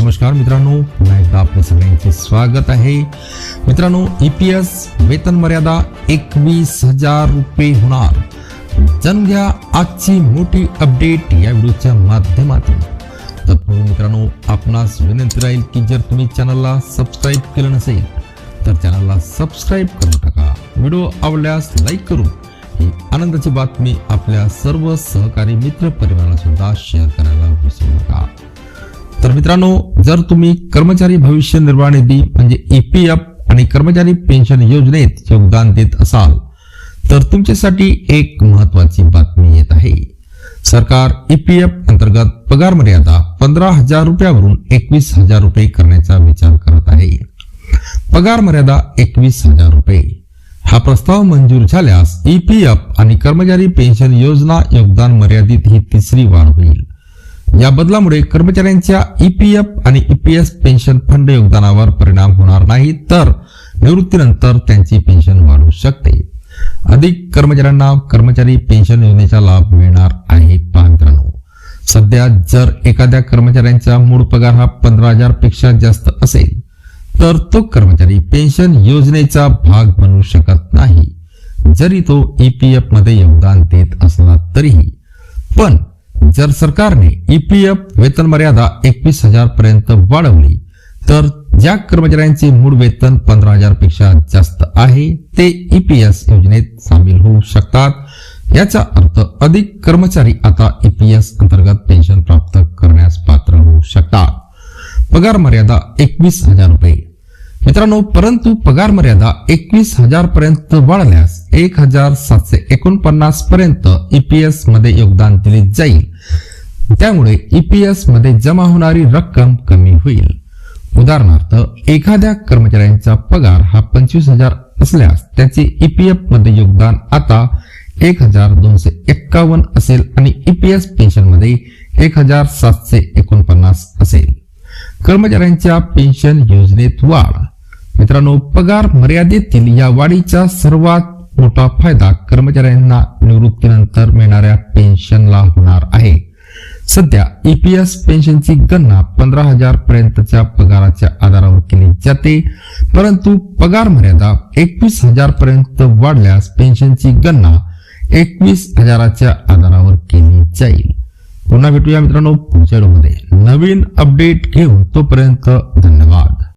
नमस्कार मित्रांनो पुन्हा एकदा आपल्या सगळ्यांचे स्वागत आहे. मित्रांनो ई पी एस वेतन मर्यादा एकवीस हजार रुपये होणार. जाणून घ्या आजची मोठी अपडेट या व्हिडिओच्या माध्यमातून. तत्पूर्वी मित्रांनो आपणास विनंती राहील की जर तुम्ही चॅनलला सबस्क्राईब केलं नसेल तर चॅनलला सबस्क्राईब करून टाका. व्हिडिओ आवडल्यास लाईक करून. ही आनंदाची बातमी आपल्या सर्व सहकारी मित्र परिवाराला सुद्धा शेअर करायला विसरू नका. तर मित्रांनो जर तुम्ही कर्मचारी भविष्य निर्वाह निधी म्हणजे ईपीएफ आणि कर्मचारी पेन्शन योजनेत योगदान देत असाल तर तुमच्यासाठी एक महत्वाची बातमी येत आहे. सरकार ईपीएफ अंतर्गत पगार मर्यादा पंधरा हजार रुपयावरून एकवीस हजार रुपये करण्याचा विचार करत आहे. पगार मर्यादा एकवीस हजार रुपये. हा प्रस्ताव मंजूर झाल्यास ईपीएफ आणि कर्मचारी पेन्शन योजना योगदान मर्यादित ही तिसरी वाढ होईल. या बदलामुळे कर्मचाऱ्यांच्या ईपीएफ आणि ईपीएस पेन्शन फंड योगदानावर परिणाम होणार नाही तर निवृत्तीनंतर त्यांची पेन्शन वाढू शकते. अधिक कर्मचाऱ्यांना कर्मचारी पेन्शन योजनेचा लाभ मिळणार आहे पहा मित्रांनो सध्या जर एखाद्या कर्मचाऱ्यांचा मूळ पगार हा पंधरा हजारपेक्षा जास्त असेल तर तो कर्मचारी पेन्शन योजनेचा भाग बनू शकत नाही. जरी तो ईपीएफमध्ये योगदान देत असला तरीही पण जर सरकारने ईपीएफ वेतन मर्यादा एकवीस हजार पर्यंत वाढवली तर ज्या कर्मचाऱ्यांचे मूळ वेतन पंधरा हजारपेक्षा जास्त आहे ते ईपीएस योजनेत सामील होऊ शकतात. याचा अर्थ अधिक कर्मचारी आता ईपीएस अंतर्गत पेन्शन प्राप्त करण्यास पात्र होऊ शकतात. पगार मर्यादा एकवीस हजार रुपये. मित्रांनो परंतु पगार मर्यादा एकवीस हजार पर्यंत वाढल्यास एक हजार सातशे एकोणपन्नास पर्यंत ईपीएसमध्ये योगदान दिले जाईल. त्यामुळे ईपीएसमध्ये जमा होणारी रक्कम कमी होईल. उदाहरणार्थ एखाद्या कर्मचाऱ्यांचा पगार हा पंचवीस हजार असल्यास त्याचे ईपीएफमध्ये योगदान आता एक हजार दोनशे एक्कावन्न असेल आणि ईपीएस पेन्शनमध्ये एक हजार सातशे एकोणपन्नास असेल. कर्मचाऱ्यांच्या पेन्शन योजनेत वाढ मित्रांनो पगार मर्यादेतील या वाढीचा सर्वात मोठा फायदा कर्मचाऱ्यांना निवृत्तीनंतर मिळणाऱ्या पेन्शनला होणार आहे. सध्या ईपीएस पेन्शनची गणना पंधरा हजार पर्यंतच्या पगाराच्या आधारावर केली जाते. परंतु पगार मर्यादा एकवीस हजार पर्यंत वाढल्यास पेन्शनची गणना एकवीस हजाराच्या आधारावर केली जाईल. पुन्हा भेटूया मित्रांनो पुढच्या व्हिडिओमध्ये. नवीन अपडेट घेऊन तोपर्यंत धन्यवाद.